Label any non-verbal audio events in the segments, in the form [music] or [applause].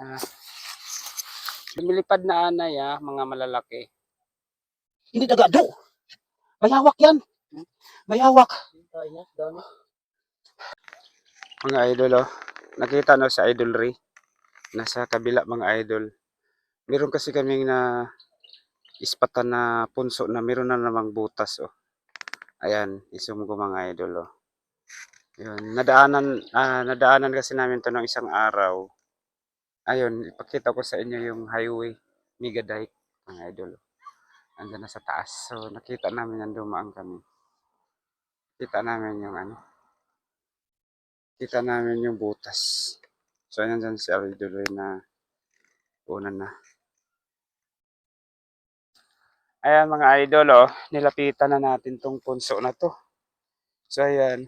Ah, lumilipad na anay ah, mga malalaki. Hindi dagado. Bayawak yan. Bayawak. Mga idol oh. Nakita no sa idolry. Nasa kabila mga idol. Meron kasi kaming na ispatan na punso na meron na namang butas oh. Ayan, isum ko mga idol oh. Yun, nadaanan ah, nadaanan kasi namin to ng isang araw. Ayun, ipakita ko sa inyo yung highway, Mega Dike, mga idol. Andyan na sa taas. So, nakita namin yan dumaan kami. Kita namin yung ano. Kita namin yung butas. So, ayan dyan si idol na una na. Ayan mga idol, oh, nilapitan na natin tong punso na to. So, ayan.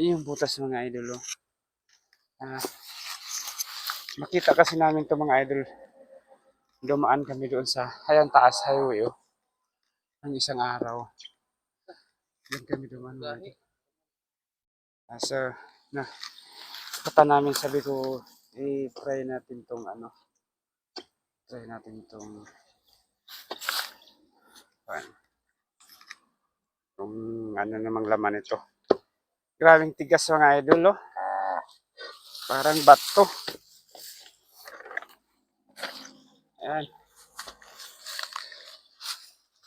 Yun yung butas mga idol, oh. Ah, makita kasi namin to mga idol. Dumaan kami doon sa, ayan taas highway, oh. Ang isang araw. Doon kami dumaan mga so, na, kata namin sabi ko, i-try natin tong ano, try natin tong, ano, kung ano namang laman ito. Grabing tigas mga idol, oh. Parang bato. Ayan.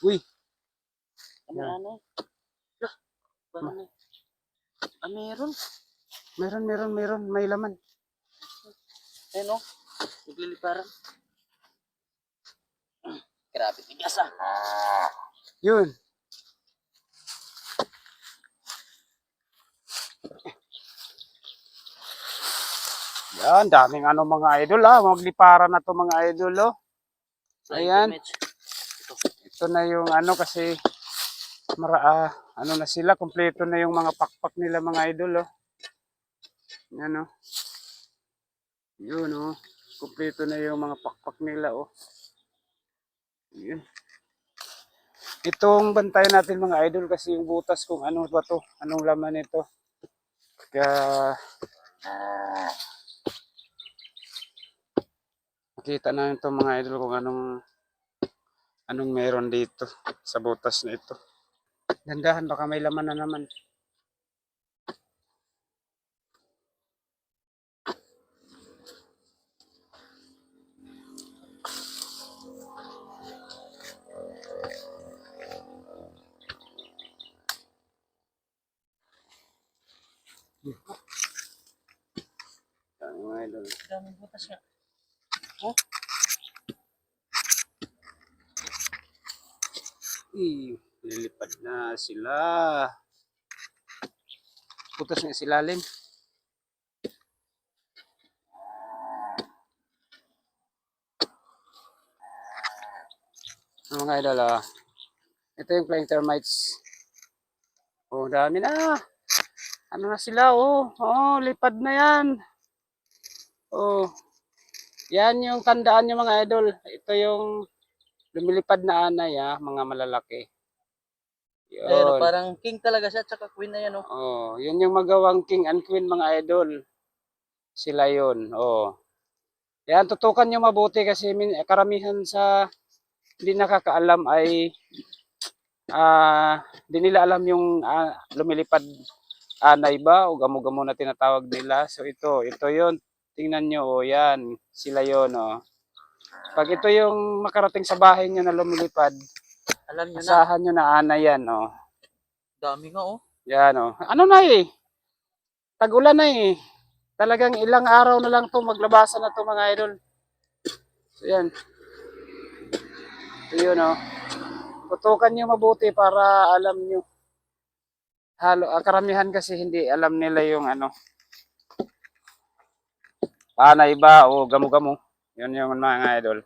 Uy, Ano ano? Parang may- Ah, meron. meron, meron, meron. May laman. Ayun o. Nagliliparan. Grabe, tigas ah. Yun. Yan, daming ano mga idol ah. Magliparan na to mga idol oh. Ayan. Ito na yung ano kasi mara, ah, ano na sila, kompleto na yung mga pakpak nila mga idol oh. Yan oh. Yun oh. Kompleto na yung mga pakpak nila oh. Yun. Itong bantayan natin mga idol kasi yung butas kung ano ba to, anong laman nito. Kaya makita namin to mga idol kung anong anong meron dito sa butas na ito. Dandahan baka may laman na naman. Daming butas nga. Ih, lilipad na sila. Putas nga si lalim. Ang mga idol, ah. Ito yung flying termites. Oh, dami na. Ano na sila, oh. Oh, lipad na yan. Oh. Yan yung tandaan nyo mga idol. Ito yung lumilipad na anay, ah, mga malalaki. Yun. Ayun, parang king talaga siya, tsaka queen na yan oh. Oh, yun yung magawang king and queen mga idol. Sila yun. Oh. Yan, tutukan nyo mabuti kasi min, karamihan sa hindi nakakaalam ay ah di nila alam yung ah, lumilipad anay ba o gamo-gamo na tinatawag nila. So ito, ito yun. Tingnan nyo, oh, yan. Sila yun, oh. Pag ito yung makarating sa bahay nyo na lumilipad, Alam nyo na, asahan nyo na ana yan, oh. dami nga oh. Yan o. Ano na eh. Tag-ulan na eh. Talagang ilang araw na lang to maglabasan na to mga idol. So yan. So yun o. Tutukan nyo mabuti para alam nyo. Halo, ang karamihan kasi hindi alam nila yung ano. Panay ba o gamo-gamo. Yun yung mga idol.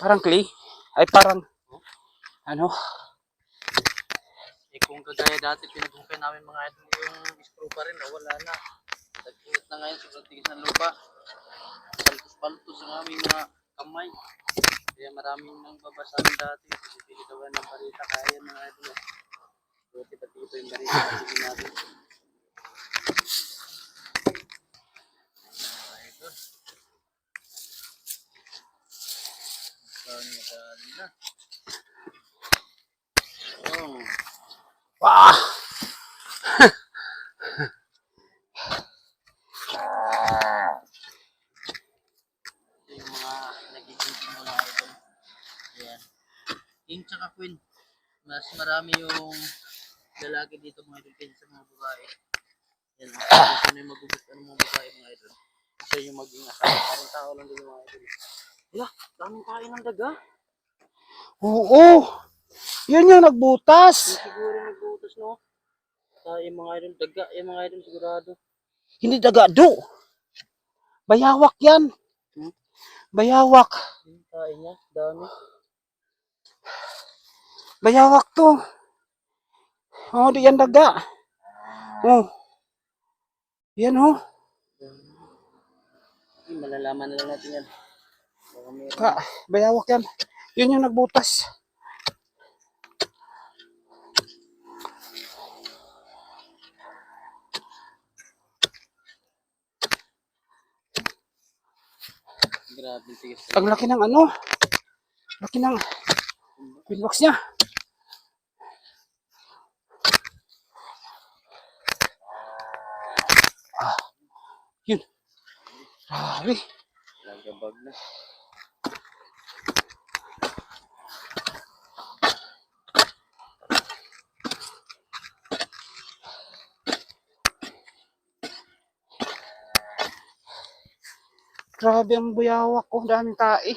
Parang clay. Ay parang ano. Eh kung kagaya dati pinaghukay namin mga idol yung screw pa rin, oh, wala na. Na ngayon, sobrang tigas ng lupa. Paltos-paltos ang aming mga kamay. Kaya maraming nang babasahin dati. Pili daw ng barita kaya mga idol. Buti pati ito yung barita na sige natin. Mga idol. Saan yung galing na? Oh. Wah! Ito yung mga nagiging king mga idol. Ayan. King tsaka queen. Mas marami yung lalaki dito mga idol kaysa sa mga babae. Yan. [coughs] Kung sino yung magugustuhan ng mga babae mga idol. Siya yung maging asawa. Parang tao lang din mga idol. Wala, daming kain ng daga. Oo! Yan yung nagbutas! Yung siguro nagbutas no. Sa yung mga idol daga, yung mga idol sigurado. Hindi dagado! Bayawak yan! Hmm? Bayawak! Yung kain niya, dami. Bayawak to! Oh, di yan daga! Oh! Yan oh! Hindi, malalaman na lang natin yan. Ka, bayawak yan. Yun yung nagbutas. Grabe, tigas. Ang laki ng ano? Laki ng pinbox niya. Yun. Grabe. Nagabag na. Grabe ang buyawak ko. Daming tae.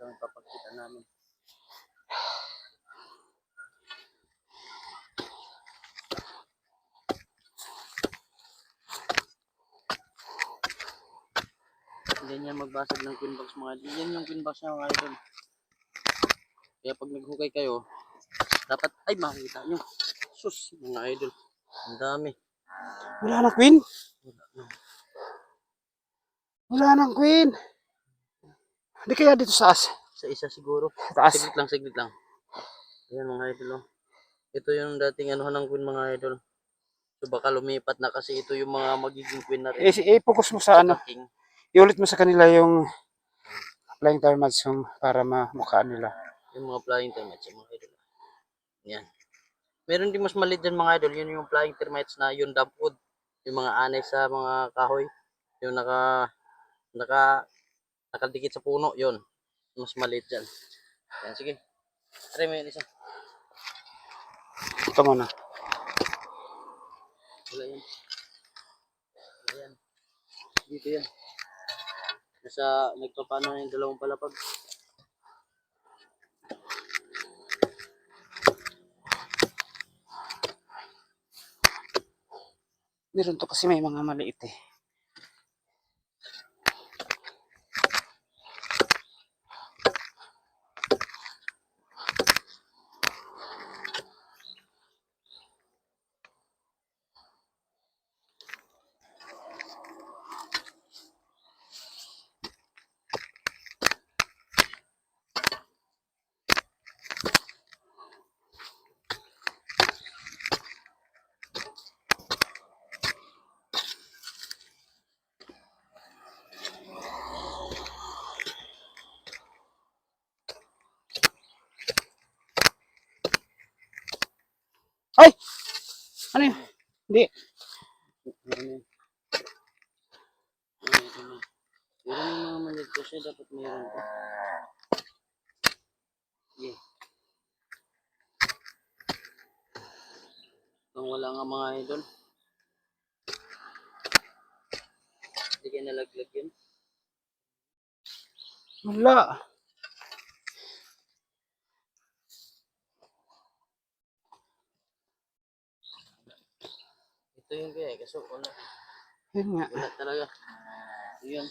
Talaga ang papagkita namin. Ganyan magbasag ng queen box mga idol. Yan yung queen box niya mga idol. Kaya pag naghukay kayo, dapat ay makita nyo. Sus, mga idol. Ang dami. Wala na queen. Wala nang queen. Hindi kaya dito sa as. Sa isa siguro. [laughs] Taas. Siglit lang, siglit lang. Ayan mga idol. Oh. Ito yung dating anuhan ng queen mga idol. So baka lumipat na kasi ito yung mga magiging queen na rin. I- I-focus mo sa ano. King. Iulit mo sa kanila yung flying termites yung para mamukhaan nila. Yung mga flying termites yung mga idol. Yan. Meron din mas maliit dyan mga idol. Yun yung flying termites na yung dampwood. Yung mga anay sa mga kahoy. Yung naka naka nakadikit sa puno. Yun. Mas maliit dyan. Yan, sige. Try mo yun isa. Ito muna. Wala yan. Wala yan. Dito yan. Nasa nagpapano na yung dalawang palapag. Meron to kasi may mga maliit eh. Ay! Ano yun? Hindi. Meron. Meron. Meron yung mga maliit kasi dapat mayroon pa. Yeah. Kung wala nga mga idol. Hindi kayo nalaglag yun. Wala. Ito yun kaya, kaso wala. Yun nga. Wala talaga. Yun.